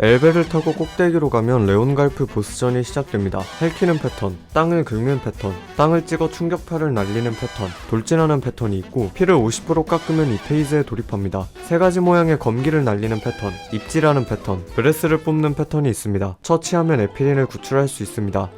엘베를 타고 꼭대기로 가면 레온갈프 보스전이 시작됩니다. 핥히는 패턴, 땅을 긁는 패턴, 땅을 찍어 충격파를 날리는 패턴, 돌진하는 패턴이 있고 피를 50% 깎으면 이 페이지에 돌입합니다. 세 가지 모양의 검기를 날리는 패턴, 입질하는 패턴, 브레스를 뽑는 패턴이 있습니다. 처치하면 에피린을 구출할 수 있습니다.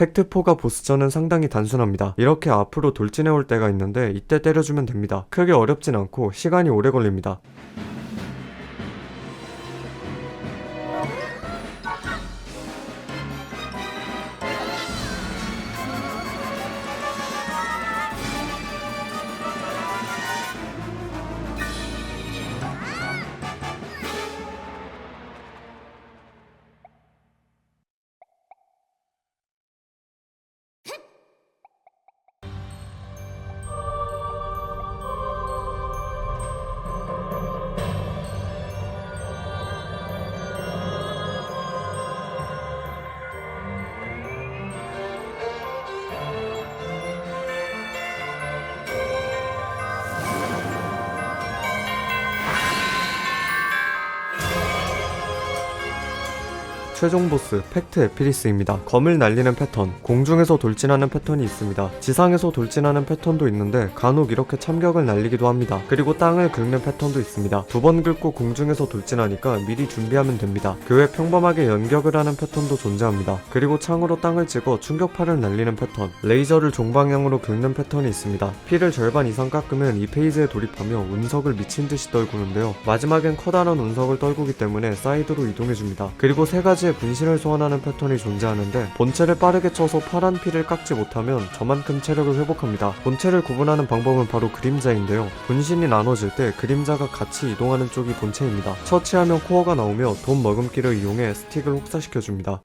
팩트4가 보스전은 상당히 단순합니다. 이렇게 앞으로 돌진해 올 때가 있는데 이때 때려주면 됩니다. 크게 어렵진 않고 시간이 오래 걸립니다. 최종 보스 팩트 에피리스입니다. 검을 날리는 패턴, 공중에서 돌진하는 패턴이 있습니다. 지상에서 돌진하는 패턴도 있는데 간혹 이렇게 참격을 날리기도 합니다. 그리고 땅을 긁는 패턴도 있습니다. 두 번 긁고 공중에서 돌진하니까 미리 준비하면 됩니다. 그 외 평범하게 연격을 하는 패턴도 존재합니다. 그리고 창으로 땅을 찍어 충격파를 날리는 패턴, 레이저를 종방향으로 긁는 패턴이 있습니다. 피를 절반 이상 깎으면 이 페이지에 돌입하며 운석을 미친 듯이 떨구는데요. 마지막엔 커다란 운석을 떨구기 때문에 사이드로 이동해줍니다. 그리고 세 가지 의 분신을 소환하는 패턴이 존재하는데 본체를 빠르게 쳐서 파란 피를 깎지 못하면 저만큼 체력을 회복합니다. 본체를 구분하는 방법은 바로 그림자인데요. 분신이 나눠질 때 그림자가 같이 이동하는 쪽이 본체입니다. 처치하면 코어가 나오며 돈 머금기를 이용해 스틱을 혹사시켜줍니다.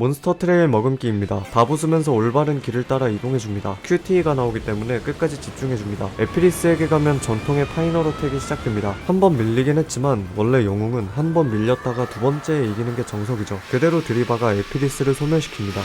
몬스터 트레일 머금기입니다. 다 부수면서 올바른 길을 따라 이동해줍니다. QTE가 나오기 때문에 끝까지 집중해줍니다. 에피리스에게 가면 전통의 파이널 어택이 시작됩니다. 한 번 밀리긴 했지만 원래 영웅은 한 번 밀렸다가 두 번째에 이기는 게 정석이죠. 그대로 드리바가 에피리스를 소멸시킵니다.